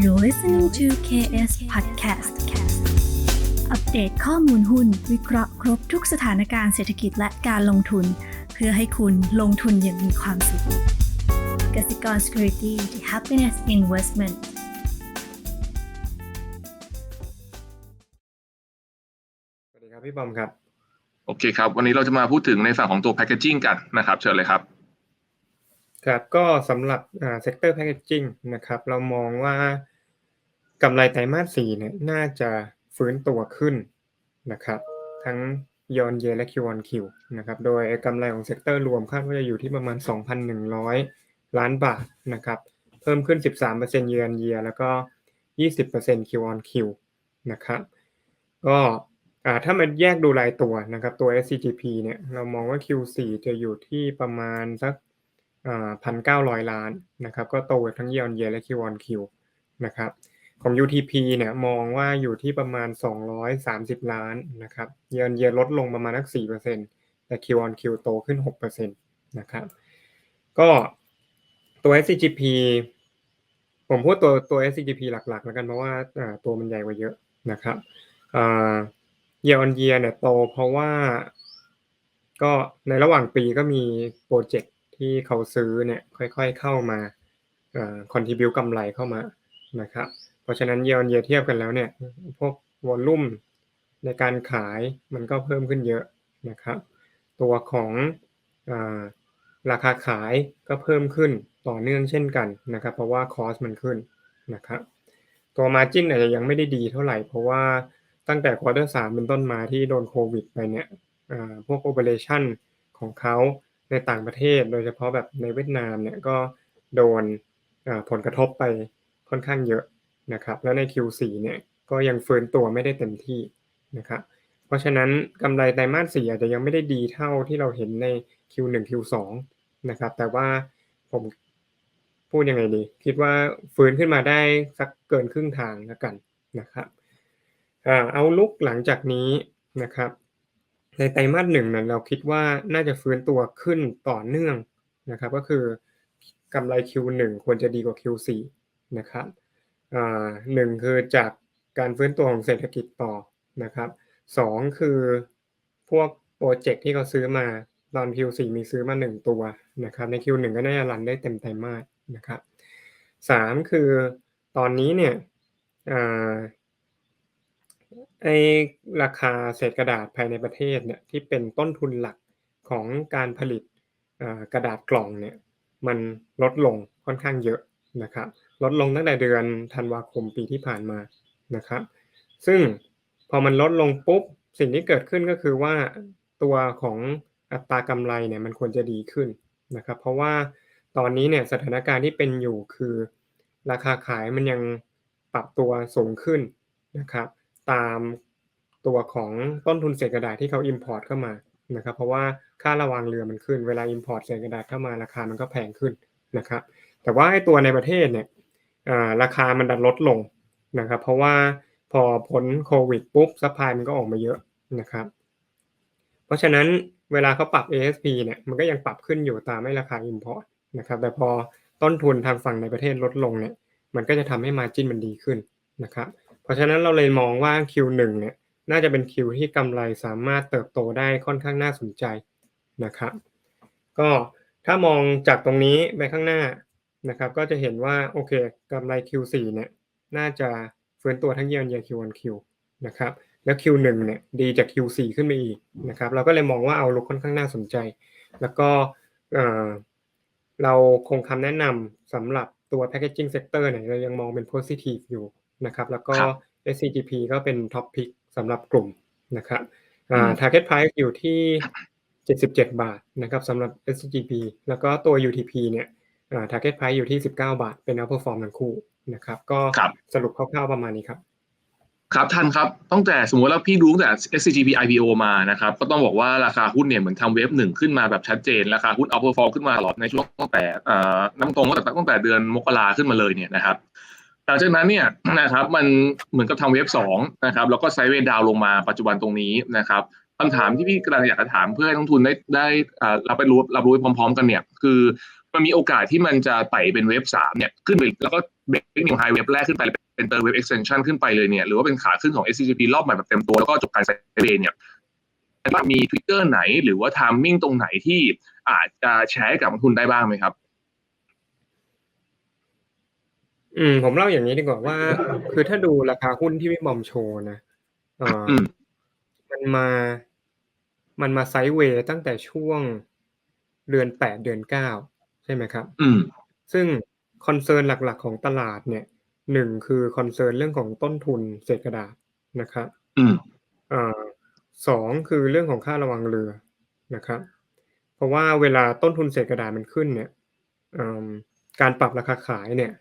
You're listening to KS Podcast อัปเดตข้อมูลหุ้น วิเคราะห์ครบทุกสถานการณ์เศรษฐกิจและการลงทุน เพื่อให้คุณลงทุนอย่างมีความสุขกสิกร Security the Happiness Investment สวัสดีครับพี่บอมครับ โอเคครับ วันนี้เราจะมาพูดถึงในฝั่งของตัวแพ c เกจิ้งกันนะครับ เชิญเลยครับ ครับก็สำหรับอ่าเซกเตอร์แพ c เกจจิ้งนะครับ เรามองว่ากำไรไตรมาสสี่เนี่ยน่าจะฟื้นตัวขึ้นนะครับ ทั้งยอนเยและคิวออนคิวนะครับ โดยกำไรของเซกเตอร์รวมคาดว่าจะอยู่ที่ประมาณ 2,100 ล้านบาทนะครับ เพิ่มขึ้น 13%เยือนเยียแล้วก็ 20% Q on Q นะครับ ก็ถ้ามันแยกดูรายตัวนะครับ ตัว SCGP เนี่ยเรามองว่า Q4 จะอยู่ที่ประมาณสัก พันเก้าร้อยล้านนะครับ ก็โตทั้ง year on year และ Q on Q นะครับ ของ UTP เนี่ยมองว่าอยู่ที่ประมาณ 230 ล้านนะครับ year on year ลดลงประมาณสัก4%แต่ Q on Q โตขึ้น 6%นะครับ ก็ตัว SCGP ผมพูดตัวตัว SCGP หลักๆ แล้วกันเพราะว่าตัวมันใหญ่กว่าเยอะนะครับอ่า year on year เนี่ยโตเพราะว่าก็ในระหว่างปีก็มีโปรเจกต์ ที่เขาซื้อเนี่ยค่อยๆเข้ามาเอ่อ contribute กำไรเข้ามานะครับ เพราะฉะนั้น year on year เทียบกันแล้วเนี่ยพวกวอลลุ่มในการขายมันก็เพิ่มขึ้นเยอะนะครับ ตัวของอราคาขายก็เพิ่มขึ้นต่อเนื่องเช่นกันนะครับ เพราะว่าคอสมันขึ้นนะครับตัว Margin อาจจะยังไม่ได้ดีเท่าไหร่ เพราะว่าตั้งแต่ควอเตอร์สามเป็นต้นมาที่โดนโควิดไปเนี่ยพวก operation ของเขา ในต่างประเทศ โดยเฉพาะแบบในเวียดนามเนี่ยก็โดนผลกระทบไปค่อนข้างเยอะนะครับ แล้วใน Q4 เนี่ยก็ยังฟื้นตัวไม่ได้เต็มที่นะครับ เพราะฉะนั้นกำไรไตรมาสสี่อาจจะยังไม่ได้ดีเท่าที่เราเห็นใน Q1 Q2 นะครับ แต่ว่าผมพูดยังไงดี คิดว่าฟื้นขึ้นมาได้สักเกินครึ่งทางแล้วกันนะครับเอาลุกหลังจากนี้นะครับ ในไตรมาสหนึ่งนั้นเราคิดว่าน่าจะฟื้นตัวขึ้นต่อเนื่องนะครับ ก็คือกำไร Q1 ควรจะดีกว่า Q4 นะครับอ่าหนึ่งคือจากการฟื้นตัวของเศรษฐกิจต่อนะครับสองคือพวกโปรเจกต์ที่เขาซื้อมาตอน Q4 มีซื้อมาหนึ่งตัวนะครับ ใน Q1 ก็น่าจะรันได้เต็มไตรมาสนะครับสามคือตอนนี้เนี่ย ไอราคาเศษกระดาษภายในประเทศเนี่ยที่เป็นต้นทุนหลักของการผลิตกระดาษกล่องเนี่ยมันลดลงค่อนข้างเยอะนะครับลดลงตั้งแต่เดือนธันวาคมปีที่ผ่านมานะครับซึ่งพอมันลดลงปุ๊บสิ่งที่เกิดขึ้นก็คือว่าตัวของอัตรากำไรเนี่ยมันควรจะดีขึ้นนะครับเพราะว่าตอนนี้เนี่ยสถานการณ์ที่เป็นอยู่คือ ราคาขายมันยังปรับตัวสูงขึ้นนะครับ ตามตัวของต้นทุนเศษกระดาษที่เขา import เข้ามานะครับ เพราะว่าค่าระวางเรือมันขึ้น เวลา import เศษกระดาษเข้ามาราคามันก็แพงขึ้นนะครับ แต่ว่าไอ้ตัวในประเทศเนี่ยราคามันดันลดลงนะครับ เพราะว่าพอพ้นโควิดปุ๊บซัพพลายมันก็ออกมาเยอะนะครับ เพราะฉะนั้นเวลาเขาปรับ ASP เนี่ยมันก็ยังปรับขึ้นอยู่ตามให้ราคา import นะครับ แต่พอต้นทุนทางฝั่งในประเทศลดลงเนี่ย มันก็จะทำให้ margin มันดีขึ้นนะครับ เพราะฉะนั้นเราเลยมองว่า Q1 เนี่ยน่าจะเป็น Q ที่กำไรสามารถเติบโตได้ค่อนข้างน่าสนใจนะครับก็ถ้ามองจากตรงนี้ไปข้างหน้านะครับก็จะเห็นว่าโอเคกำไร Q4 เนี่ยน่าจะฟื้นตัวทั้ง year on year Q on Q นะครับแล้ว Q1 เนี่ยดีจาก Q4 ขึ้นไปอีกนะครับเราก็เลยมองว่าเอาลุกค่อนข้างน่าสนใจ แล้วก็เอ่อเราคงคำแนะนำสำหรับตัว packaging sector เนี่ยเรายังมองเป็น positive อยู่ นะครับแล้วก็ครับ SCGP ก็เป็น top pick สำหรับกลุ่มนะครับอ่าอืม target price อยู่ที่ 77 บาทนะครับสำหรับ SCGP แล้วก็ตัว UTP เนี่ยอ่า target price อยู่ที่ 19 บาท เป็น outperform ทั้งคู่นะครับ ก็ครับสรุปคร่าวๆประมาณนี้ครับครับท่านครับตั้งแต่สมมติว่าพี่ดูตั้งแต่ SCGP IPO มานะครับก็ต้องบอกว่าราคาหุ้นเนี่ยเหมือนทำเวฟหนึ่งขึ้นมาแบบชัดเจน ราคาหุ้นเอาเปอร์ฟอร์มขึ้นมาตลอดในช่วงตั้งแต่เอ่อน้ำตรงตั้งแต่ตั้งแต่เดือนมกราขึ้นมาเลยเนี่ยนะครับ หลังจากนั้นเนี่ยนะครับมันเหมือนกับทำเวฟสองนะครับแล้วก็ไซด์เวดาวลงมาปัจจุบันตรงนี้นะครับคำถามที่พี่กำลังอยากจะถามเพื่อให้นักทุนได้ได้อ่ารับไปรู้รับรู้พร้อม ๆ กันเนี่ยคือมันมีโอกาสที่มันจะไต่เป็นเวฟสามเนี่ยขึ้นไปแล้วก็เบรกนิวไฮเว็บแรกขึ้นไปเป็นเตอร์เว็บเอ็กซ์เทนชันขึ้นไปเลยเนี่ยหรือว่าเป็นขาขึ้นของ SCGP รอบใหม่แบบเต็มตัวแล้วก็จบการไซเวย์เนี่ยว่ามีทวิตเตอร์ไหนหรือว่าทามมิ่งตรงไหนที่อาจจะแชร์กับนักทุนได้บ้างไหมครับ อืมผมเล่าอย่างนี้ดีกว่าว่า คือถ้าดูราคาหุ้นที่พี่บอมโชว์นะเอ่ออมมันมา มันมาไซด์เวย์ตั้งแต่ช่วงเดือนแปดเดือนเก้าใช่ไหมครับ อืม ซึ่งคอนเซิร์นหลักๆของตลาดเนี่ยหนึ่งคือคอนเซิร์นเรื่องของต้นทุนเศษกระดาษนะครับ อืมเอ่อสองคือเรื่องของค่าระวังเรือนะครับ เพราะว่าเวลาต้นทุนเศษกระดาษมันขึ้นเนี่ยเอิ่มการปรับราคาขายเนี่ย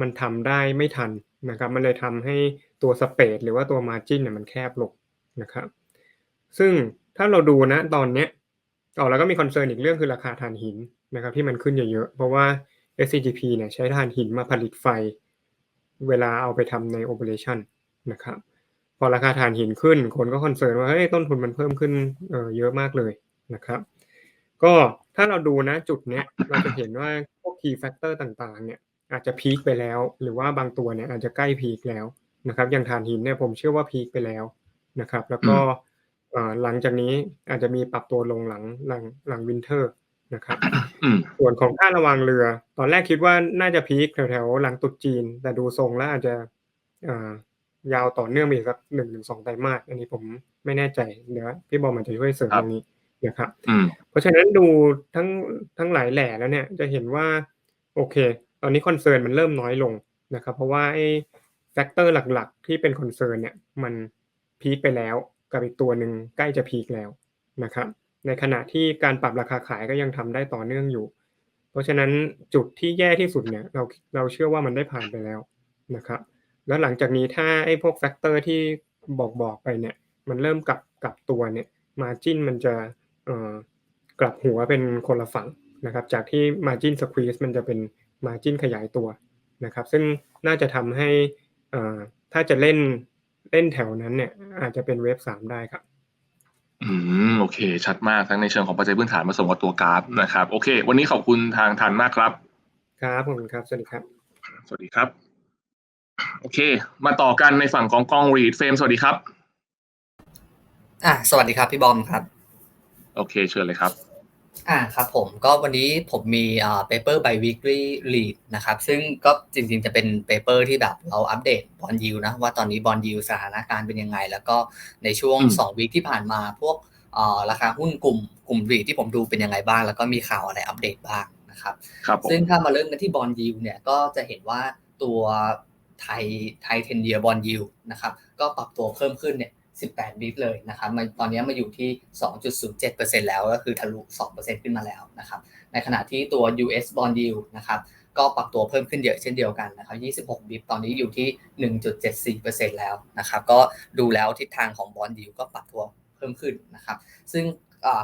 มันทำได้ไม่ทันนะครับ มันเลยทำให้ตัวสเปดหรือว่าตัวมาจินเนี่ยมันแคบลงนะครับ ซึ่งถ้าเราดูนะตอนเนี้ยอ๋อแล้วก็มีคอนเซิร์นอีกเรื่องคือราคาถ่านหินนะครับ ที่มันขึ้นเยอะๆเพราะว่า SCGP เนี่ยใช้ถ่านหินมาผลิตไฟ เวลาเอาไปทำในโอเปอเรชันนะครับ พอราคาถ่านหินขึ้น คนก็คอนเซิร์นว่าเฮ้ยต้นทุนมันเพิ่มขึ้นเออเยอะมากเลยนะครับ ก็ถ้าเราดูนะจุดเนี้ยเราจะเห็นว่าพวก key factor ต่างๆ เนี่ย อาจจะพีคไปแล้ว หรือว่าบางตัวเนี่ยอาจจะใกล้พีคแล้วนะครับอย่างถ่านหินเนี่ยผมเชื่อว่าพีคไปแล้วนะครับ แล้วก็เอ่อหลังจากนี้อาจจะมีปรับตัวลงหลังหลังหลังวินเทอร์นะครับอืมส่วนของค่าระวังเรือ ตอนแรกคิดว่าน่าจะพีคแถวๆหลังตรุษจีน แต่ดูทรงแล้วอาจจะเอ่อยาวต่อเนื่องไปอีกสักหนึ่งถึงสองไตรมาสอันนี้ผมไม่แน่ใจเดี๋ยวพี่บอมอาจจะช่วยเสริมครัตบรงนี้นะครับอืมเพราะฉะนั้นดูทั้งทั้งหลายแหล่แล้วเนี่ยจะเห็นว่า โอเค ตอนนี้คอนเซิร์นมันเริ่มน้อยลงนะครับ เพราะว่าไอ้แฟกเตอร์หลักๆ ที่เป็นคอนเซิร์นเนี่ยมันพีคไปแล้วกับอีกตัวหนึ่งใกล้จะพีคแล้วนะครับ ในขณะที่การปรับราคาขายก็ยังทำได้ต่อเนื่องอยู่ เพราะฉะนั้นจุดที่แย่ที่สุดเนี่ยเราเราเชื่อว่ามันได้ผ่านไปแล้วนะครับ แล้วหลังจากนี้ถ้าไอ้พวกแฟกเตอร์ที่บอกบอกไปเนี่ยมันเริ่มกลับกลับตัวเนี่ยมาจิ้นมันจะเอ่อกลับหัวเป็นคนละฝั่งนะครับ จากที่ Margin Squeeze มันจะเป็น Margin ขยายตัวนะครับ ซึ่งน่าจะทำให้เอ่อถ้าจะเล่นเล่นแถวนั้นเนี่ย อาจจะเป็นเวฟสามได้ครับ อืมโอเค ชัดมากทั้งในเชิงของปัจจัยพื้นฐานผสมกับตัวกราฟนะครับ โอเค วันนี้ขอบคุณทางทันมากครับ ครับขอบคุณครับ สวัสดีครับ สวัสดีครับ โอเค มาต่อกันในฝั่งของกองรีดเฟรมสวัสดีครับ อะสวัสดีครับ พี่บอมครับ โอเค เชิญเลยครับ อ่าครับผมก็วันนี้ผมมีอ่า paper by weekly lead นะครับซึ่งก็จริงๆจะเป็น paper ที่แบบเราอัปเดตบอลยูนะว่าตอนนี้บอลยูสถานการณ์เป็นยังไง แล้วก็ในช่วงอืม2วีคที่ผ่านมาพวกอ่าราคาหุ้นกลุ่มกลุ่มรีที่ผมดูเป็นยังไงบ้าง แล้วก็มีข่าวอะไรอัปเดตบ้างนะครับครับผมซึ่งถ้ามาเริ่มกันที่บอลยูเนี่ยก็จะเห็นว่าตัวไทยไทยเทนเยียบอลยูนะครับก็ปรับตัวเพิ่มขึ้นเนี่ย 18บิตเลยนะครับมาตอนนี้มาอยู่ที่ 2.07%แล้วก็คือทะลุ 2%ขึ้นมาแล้วนะครับ ในขณะที่ตัว US bond yield นะครับก็ปรับตัวเพิ่มขึ้นเยอะเช่นเดียวกันนะครับ 26 บิตตอนนี้อยู่ที่ 1.74%แล้วนะครับ ก็ดูแล้วทิศทางของบอลดิวก็ปรับตัวเพิ่มขึ้นนะครับ ซึ่ง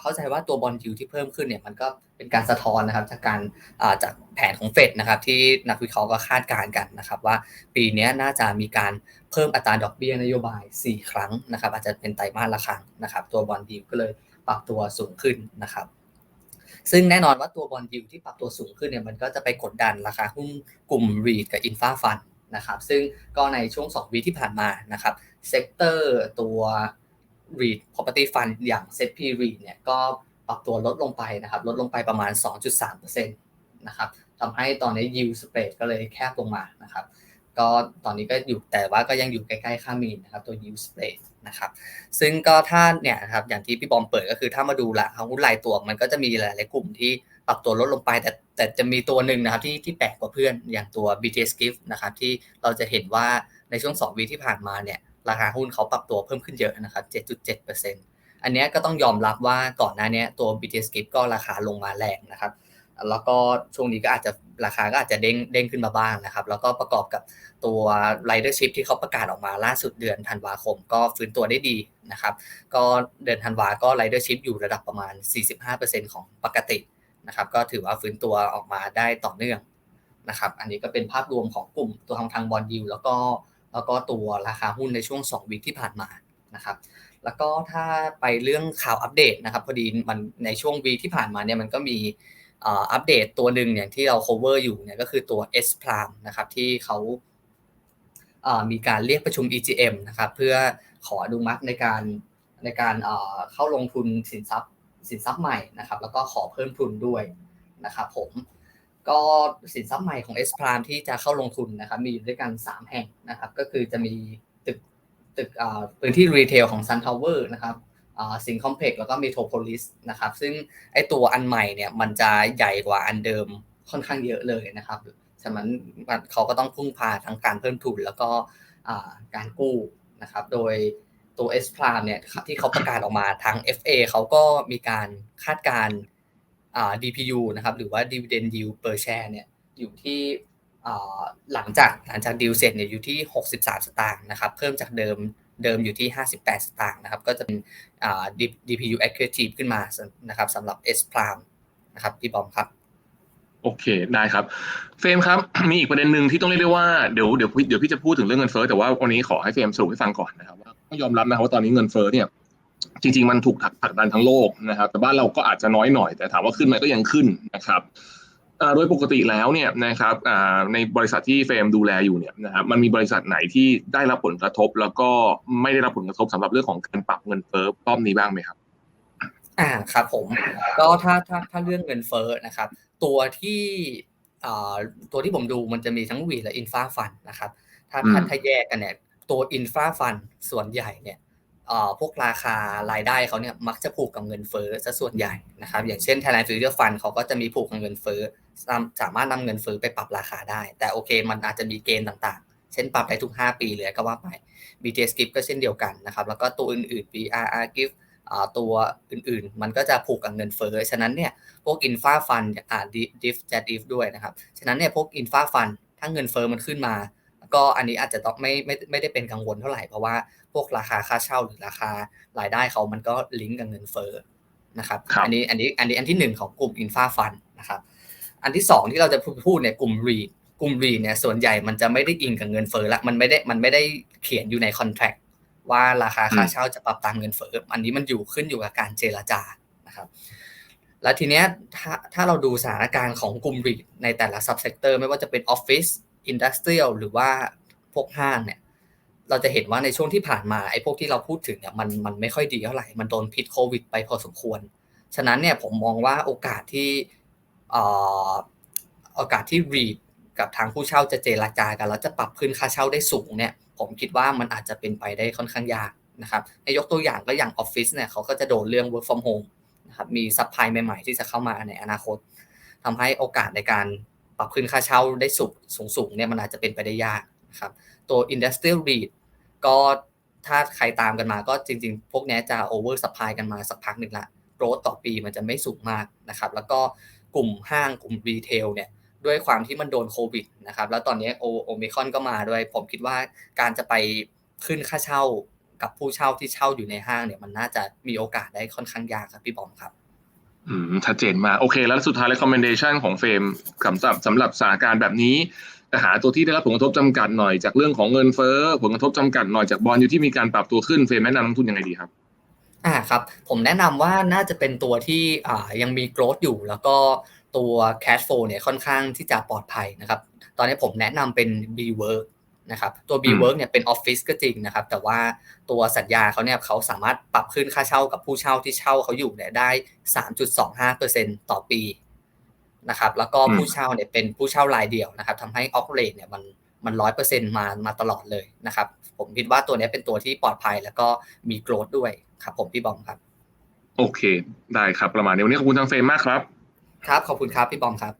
เข้าใจว่าตัว bond yield ที่เพิ่มขึ้นเนี่ยมันก็เป็นการสะท้อนนะครับจากการจากแผนของเฟดนะครับที่นักวิเคราะห์ก็คาดการณ์กันนะครับว่าปีนี้น่าจะมีการเพิ่มอัตราดอกเบี้ยนโยบาย 4 ครั้งนะครับอาจจะเป็นไตรมาสละครั้งนะครับตัว bond yield ก็เลยปรับตัวสูงขึ้นนะครับซึ่งแน่นอนว่าตัวบอลยิวที่ปรับตัวสูงขึ้นเนี่ยมันก็จะไปกดดันราคาหุ้นกลุ่ม REIT กับ Infra Fund นะครับซึ่งก็ในช่วง 2 วีที่ผ่านมานะครับเซกเตอร์ตัว REIT Property Fund อย่าง ZP REIT เนี่ยก็ปรับตัวลดลงไปนะครับลดลงไปประมาณ 2.3%นะครับทำให้ตอนนี้ yield spread ก็เลยแคบลงมานะครับก็ตอนนี้ก็อยู่แต่ว่าก็ยังอยู่ใกล้ๆค่ามีนนะครับตัว yield spread นะครับซึ่งก็ถ้าเนี่ยครับอย่างที่พี่บอมเปิดก็คือถ้ามาดูละหุ้นรายตัวมันก็จะมีหลายๆกลุ่มที่ปรับตัวลดลงไปแต่แต่จะมีตัวหนึ่งนะครับที่ที่แปลกกว่าเพื่อนอย่างตัว BTS Gift นะครับที่เราจะเห็นว่าในช่วง 2 วีที่ผ่านมาเนี่ย ราคาหุ้นเขาปรับตัวเพิ่มขึ้นเยอะนะครับ 7.7%อันนี้ก็ต้องยอมรับว่าก่อนหน้านี้ตัว BTS Gift ก็ราคาลงมาแรงนะครับแล้วก็ช่วงนี้ก็อาจจะราคาก็อาจจะเด้งเด้งขึ้นมาบ้างนะครับ แล้วก็ประกอบกับตัว ridership ที่เขาประกาศออกมาล่าสุดเดือนธันวาคม ก็ฟื้นตัวได้ดีนะครับ ก็เดือนธันวาก็ ridership อยู่ระดับประมาณ 45%ของปกตินะครับ ก็ถือว่าฟื้นตัวออกมาได้ต่อเนื่องนะครับ อันนี้ก็เป็นภาพรวมของกลุ่มตัวทางทางบอลยูแล้วก็ แล้วก็ตัวราคาหุ้นในช่วง 2วีคที่ผ่านมานะครับแล้วก็ถ้าไปเรื่องข่าวอัปเดตนะครับพอดีมันในช่วงวีคที่ผ่านมาเนี่ยมันก็มีอัปเดตตัวหนึ่งเนี่ยที่เรา cover อยู่เนี่ยก็คือตัว S p r i m นะครับที่เขาอ่ามีการเรียกประชุม EGM นะครับเพื่อขออนุมัติในการในการอ่าเข้าลงทุนสินทรัพย์สินทรัพย์ใหม่นะครับแล้วก็ขอเพิ่มทุนด้วยนะครับผม ก็สินทรัพย์ใหม่ของ S p r i m ที่จะเข้าลงทุนนะครับ มีอยู่ด้วยกัน 3 แห่งนะครับ ก็คือจะมีตึกตึกอ่าพื้นที่รีเทลของ Sun Tower นะครับสิงคอมเพล็กแล้วก็เมโทรโพลิสนะครับ ซึ่งไอตัวอันใหม่เนี่ยมันจะใหญ่กว่าอันเดิมค่อนข้างเยอะเลยนะครับฉะนั้นเขาก็ต้องพึ่งพาทั้งการเพิ่มทุนแล้วก็การกู้นะครับ โดยตัว S p r a m เนี่ยที่เขาประกาศออกมาทาง FA เขาก็มีการคาดการ DPU นะครับหรือว่า Dividend Yield per share เนี่ยอยู่ที่หลังจากหลังจากดีลเสร็จเนี่ยอยู่ที่ 63 สตางค์นะครับเพิ่มจากเดิมเดิมอยู่ที่ 58 สตางค์นะครับก็จะเป็น DPU accretive ขึ้นมานะครับสำหรับ S p r i m นะครับพี่บอมครับโอเคได้ครับ เฟรมครับ มีอีกประเด็นหนึ่งที่ต้องเรียกได้ว่าเดี๋ยวเดี๋ยวเดี๋ยวพี่จะพูดถึงเรื่องเงินเฟ้อแต่ว่าวันนี้ขอให้เฟรมสรุปให้ฟังก่อนนะครับว่าต้องยอมรับนะครับว่าตอนนี้เงินเฟ้อเนี่ย จริงๆ มันถูกผลักดันทั้งโลกนะครับ แต่บ้านเราก็อาจจะน้อยหน่อย แต่ถามว่าขึ้นไหมก็ยังขึ้นนะครับโดยปกติแล้วเนี่ยนะครับในบริษัทที่เฟรมดูแลอยู่เนี่ยนะครับมันมีบริษัทไหนที่ได้รับผลกระทบ แล้วก็ไม่ได้รับผลกระทบสำหรับเรื่องของการปรับเงินเฟ้อรอบนี้บ้างไหมครับ อ่าครับผมก็ถ้าถ้าถ้าเรื่องเงินเฟ้อนะครับ ตัวที่อ่าตัวที่ผมดูมันจะมีทั้งวีและอินฟาฟันนะครับ ถ้าถ้าแยกกันเนี่ยตัวอินฟาฟันส่วนใหญ่เนี่ย พวกราคารายได้เขาเนี่ยมักจะผูกกับเงินเฟ้อซะส่วนใหญ่นะครับอย่างเช่น Thailand Future Fund เขาก็จะมีผูกกับเงินเฟ้อสามารถนำเงินเฟ้อไปปรับราคาได้ แต่โอเค มันอาจจะมีเกณฑ์ต่างๆ เช่นปรับได้ทุก 5 ปีเลยก็ว่าไป BTS Gift ก็เช่นเดียวกันนะครับแล้วก็ตัวอื่นๆ BRR Gift ตัวอื่นๆ มันก็จะผูกกับเงินเฟ้อฉะนั้นเนี่ยพวกอินฟาฟันอ่าดิฟจะดิฟด้วยนะครับฉะนั้นเนี่ยพวกอินฟาฟันถ้าเงินเฟ้อมันขึ้นมา ก็อันนี้อาจจะต้องไม่ไม่ไม่ได้เป็นกังวลเท่าไหร่เพราะว่าพวกราคาค่าเช่าหรือราคารายได้เขามันก็ลิงก์กับเงินเฟ้อนะครับอันนี้อันนี้อันนี้อันที่หนึ่งของกลุ่มอินฟาฟันนะครับอันที่สองที่เราจะพูดเนี่ยกลุ่มรีดกลุ่มรีดเนี่ยส่วนใหญ่มันจะไม่ได้อิงกับเงินเฟ้อละมันไม่ได้มันไม่ได้เขียนอยู่ในคอนแทคว่าราคาค่าเช่าจะปรับตามเงินเฟ้ออันนี้มันอยู่ขึ้นอยู่กับการเจรจานะครับแล้วทีเนี้ยถ้าถ้าเราดูสถานการณ์ของกลุ่มรีดในแต่ละซับเซกเตอร์ไม่ว่าจะเป็นออฟฟิศ อินดัสเทรียลหรือว่าพวกห้างเนี่ย เราจะเห็นว่าในช่วงที่ผ่านมาไอ้พวกที่เราพูดถึงเนี่ยมันมันไม่ค่อยดีเท่าไหร่ มันโดนพิษโควิดไปพอสมควร ฉะนั้นเนี่ยผมมองว่าโอกาสที่โอกาสที่รีดกับทางผู้เช่าจะเจรจากันแล้วจะปรับขึ้นค่าเช่าได้สูงเนี่ยผมคิดว่ามันอาจจะเป็นไปได้ค่อนข้างยากนะครับในยกตัวอย่างก็อย่างออฟฟิศเนี่ยเขาก็จะโดนเรื่อง work from home นะครับมีซัพพลายใหม่ ๆ ที่จะเข้ามาในอนาคตทำให้โอกาสในการ ปรับขึ้นค่าเช่าได้สูงสูงเนี่ยมันอาจจะเป็นไปได้ยากนะครับตัว industrial REIT ก็ถ้าใครตามกันมาก็จริง ๆ พวกนี้จะ over supply กันมาสักพักหนึ่งละโกรธต่อปีมันจะไม่สูงมากนะครับแล้วก็กลุ่มห้างกลุ่มรีเทลเนี่ยด้วยความที่มันโดนโควิดนะครับแล้วตอนนี้โอโอมิคอนก็มาด้วย ผมคิดว่าการจะไปขึ้นค่าเช่ากับผู้เช่าที่เช่าอยู่ในห้างเนี่ยมันน่าจะมีโอกาสได้ค่อนข้างยากครับพี่บอมครับ อืมชัดเจนมาโอเค แล้วสุดท้าย recommendation ของเฟรมสำหรับสำหรับสถานการณ์แบบนี้จะหาตัวที่ได้รับผลกระทบจำกัดหน่อยจากเรื่องของเงินเฟ้อผลกระทบจำกัดหน่อยจากบอลอยู่ที่มีการปรับตัวขึ้นเฟรมแนะนำนักทุนยังไงดีครับอ่าครับผมแนะนำว่าน่าจะเป็นตัวที่อ่ายังมีโกรธอยู่ แล้วก็ตัว cash flow เนี่ยค่อนข้างที่จะปลอดภัยนะครับ ตอนนี้ผมแนะนำเป็น B work นะครับตัว B work เนี่ยเป็นออฟฟิศก็จริงนะครับ แต่ว่าตัวสัญญาเขาเนี่ยเขาสามารถปรับขึ้นค่าเช่ากับผู้เช่าที่เช่าเขาอยู่เนี่ยได้ 3.25%ต่อปีนะครับแล้วก็ผู้เช่าเนี่ยเป็นผู้เช่ารายเดียวนะครับทำให้ออกเรทเนี่ยมันมันร้อยเปอร์เซ็นมามาตลอดเลยนะครับ ผมคิดว่าตัวนี้เป็นตัวที่ปลอดภัยแล้วก็มีโกรธด้วยครับ ผมพี่บอมครับ โอเค ได้ครับประมาณนี้วันนี้ขอบคุณทางเฟรมมากครับ ครับ ขอบคุณครับพี่บอมครับ